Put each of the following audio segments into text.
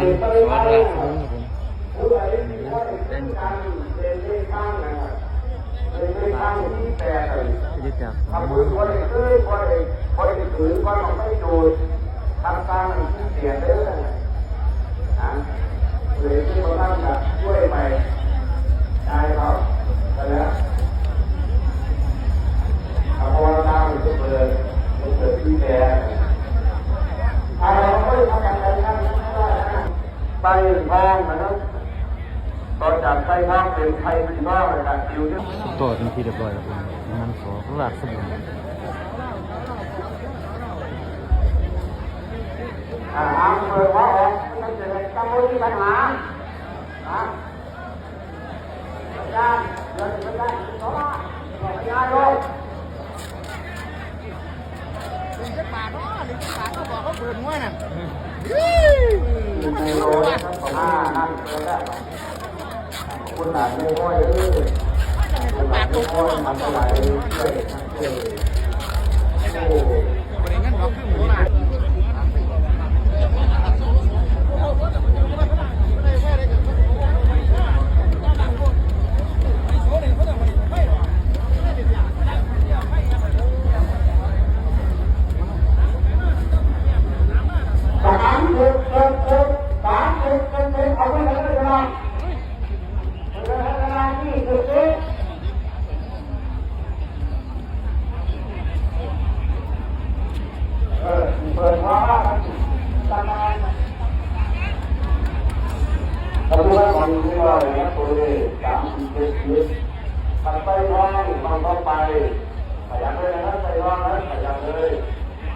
มันสอนราชวงครับผมยึดจากทำมือคนเอ้ยคนเอ้ยคนเอ้ยถือคนไม่ดูทำตามที่เสียเด้อนะเลยที่เขาทำกับช่วย ทองนะครับตอนจากไส้ทองเป็นไทยสีทองจากคิวที่ต่อเป็นที่เรียบร้อยครับผมมันสอนราชวงศ์อ่าเอาเปิดว่าออกไม่เกิดต้องมีปัญหาอ่าอาจารย์เดี๋ยวอาจารย์ขอว่าขออาจารย์ลงไม่รู้นะครับผมอ่านั่นเลยนะคุณหลานไม่ค่อยเออคุณหลานไม่ค่อยทำอะ ไรเลยโอ้สามสิบเจ็ดสิบสามสิบเจ็ดสิบเอาไว้เลยนะเอาไว้เลยนะที่สิบสิบเออเปิดว่าตามมาตำรวจคนที่ว่าอย่างนี้ตัวนี้สามสิบเจ็ดสิบมันไปทองมันก็ไปขยันเลยนะไปทองนะขยันเลย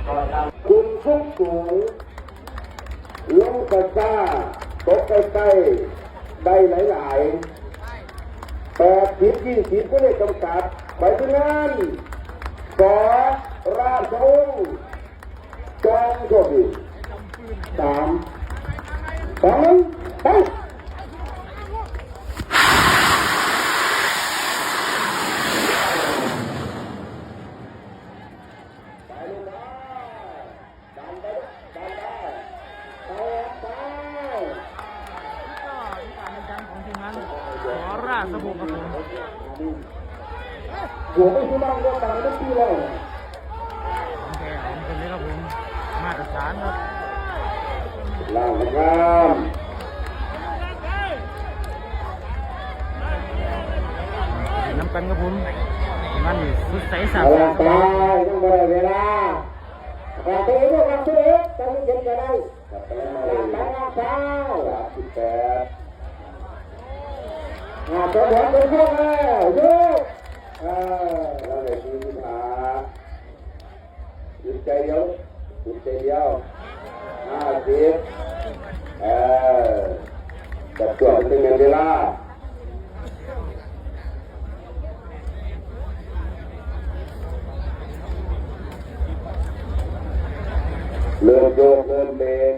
ก็ตามคุณทุก สูงลงกระซ่าตกใกล้ๆได้หลายๆแปดสิบยี่สิบก็ได้กำกัดไปที่นั่นสอราชวงศ์จองโชคดีสามสองไปดันไปดันได้ไปไป ของทีมงานสอนราชวงศ์ครับผม หัวไม่คุ้มบ้างก็ตายไม่ปีแล้วของแท้ของคนนี้ครับผมมาตรฐานครับล่างามน้ำกันครับผมมันนี่สุดใสสาเอาบตายต้องบริเวลาแต่ตัวเองต้องทำตัวเองต้องเย็นกันได้กับไปเลยตายตาสามสิบแปด อ่าตัวหัวตัวพวกแล้วโยกอ่าเราเลยทีมหาหยุดใจเดียวหยุดใจเดียวห้าสิบเออจับตัวเป็นเงินเวลาเริ่มโยกเริ่มเบรก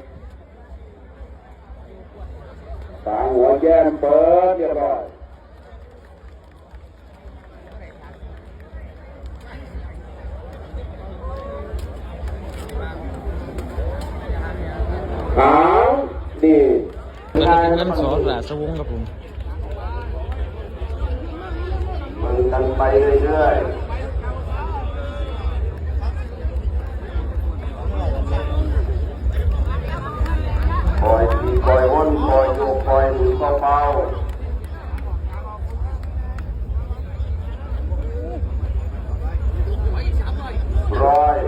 ตางหัวแย้มเปิดเรียบร้อยหางดี แล้วก็ทีมงานสอนราชวงศ์ครับผมมันกันไปเรื่อยๆปล่อยทีปล่อยวนปล่อยโยกปล่อยมือเบาๆร้อย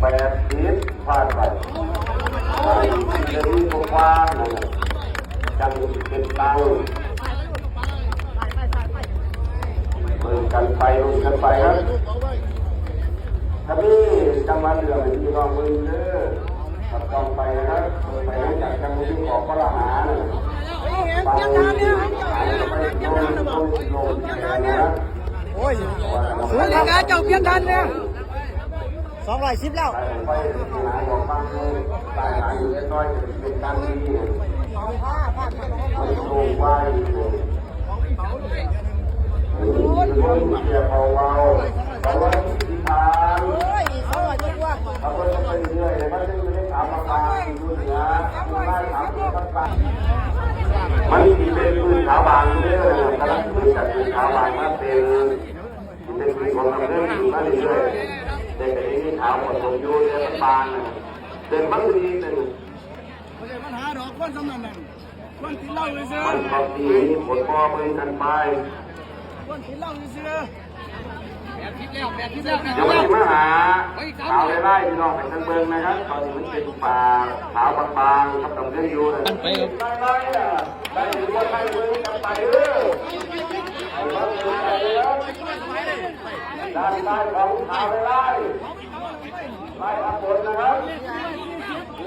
แปดสิบผ่านไปไปเรื่องนี้กว้างๆนะจัง เป็นตังค์มือกันไปมือกันไปครับถ้าพี่จังหวัดเดือดพี่น้องมือเด้อขับต้องไปนะครับไปหลังจากจังหวัดที่ขอพระหานะไปหาไปโน่นโน่นโน่นนะครับโอ้ยซื้อเลยนะเจ้าเพียงทันเนี่ยสองร้อยสิบแล้วไปไปหาบอกบางเลยตายหาอยู่น้อยเป็นการดีไม่โง่ไหวอยู่คนเกี่ยวเอาเอาเอาไว้ที่ทางโอ้ยสองร้อยกว่าเขาก็จะไปรื่อยเลยว่าจะไม่ได้ถามราคาดู เหนือดูใต้ถามดูราคมันมีเป็นปืนขาบางเรื่อยๆกำลังปืนจากปืนขาบางมาเป็นเป็นปืนของทำเรื่องอยู่มาเรื่อยๆแต่กระนี้ขาวหมดผมอยู่ในรัฐบาลเดินมันดีหนึ่ง ไม่ใช่ปัญหาดอกคนสำนักนั่นคนกินเหล้าเลยซื้อมันบางทีผลพ่อมือกันไปคนกินเหล้าเลยซื้อเดี๋ยววันนี้มาหาขาวไล่ๆพี่น้องไปทางเมืองนะครับ ตอนนี้มันเป็นป่าขาวบางๆกับตำเรื่องอยู่นะไปครับไล่ๆอะได้ถึงว่าไล่มือกันไปเออไอ้บ้านมือไปเลยด้านใต้ของขาวไล่ๆไล่ข้างบนนะครับ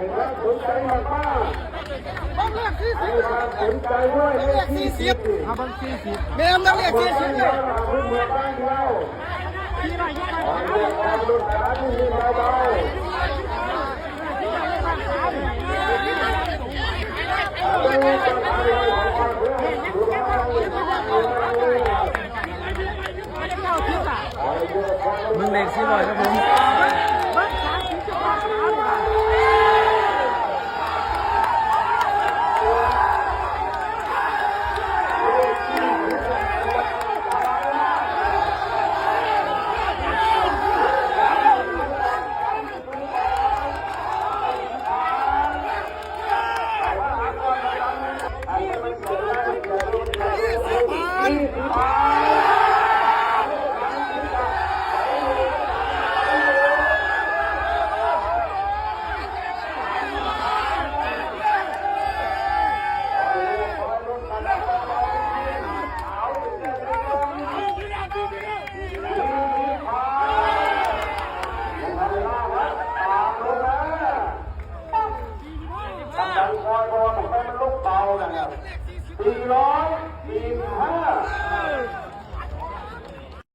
ให้รับสนใจมากมากต้องเรียกสี่สิบรับสนใจด้วยเรียกสี่สิบเอาบังสี่สิบแม่ต้องเรียกสี่สิบเลยเราเมืองบ้านเราขอเรียกความรู้สารที่เบาๆ